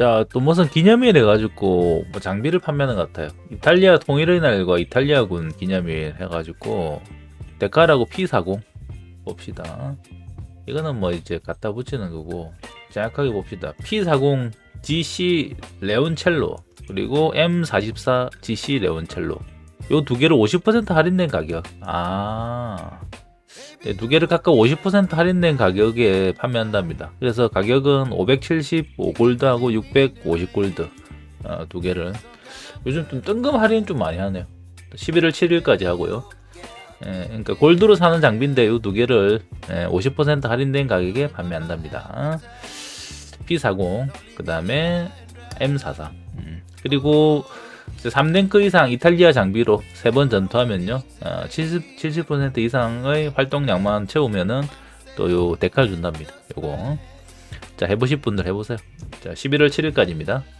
자, 또 무슨 기념일 해가지고 뭐 장비를 판매하는 것 같아요. 이탈리아 통일의 날과 이탈리아군 기념일 해가지고 데카라고 P40 봅시다. 이거는 뭐 이제 갖다 붙이는 거고 정확하게 봅시다. P40 GC 레온첼로 그리고 M44 GC 레온첼로 요 두 개를 50% 할인된 가격. 아. 네, 두 개를 각각 50% 할인된 가격에 판매한답니다. 그래서 가격은 575골드하고 650골드 어, 두 개를 요즘 좀 뜬금 할인 좀 많이 하네요. 11월 7일까지 하고요. 예, 그러니까 골드로 사는 장비인데 이 두 개를 예, 50% 할인된 가격에 판매한답니다. P40 그 다음에 M44 음, 그리고 3랭크 이상 이탈리아 장비로 세번 전투하면요 어, 70, 70% 이상의 활동량만 채우면은 또 요 데칼 준답니다. 요거. 자 해보실 분들 해보세요. 자 11월 7일까지입니다. 끝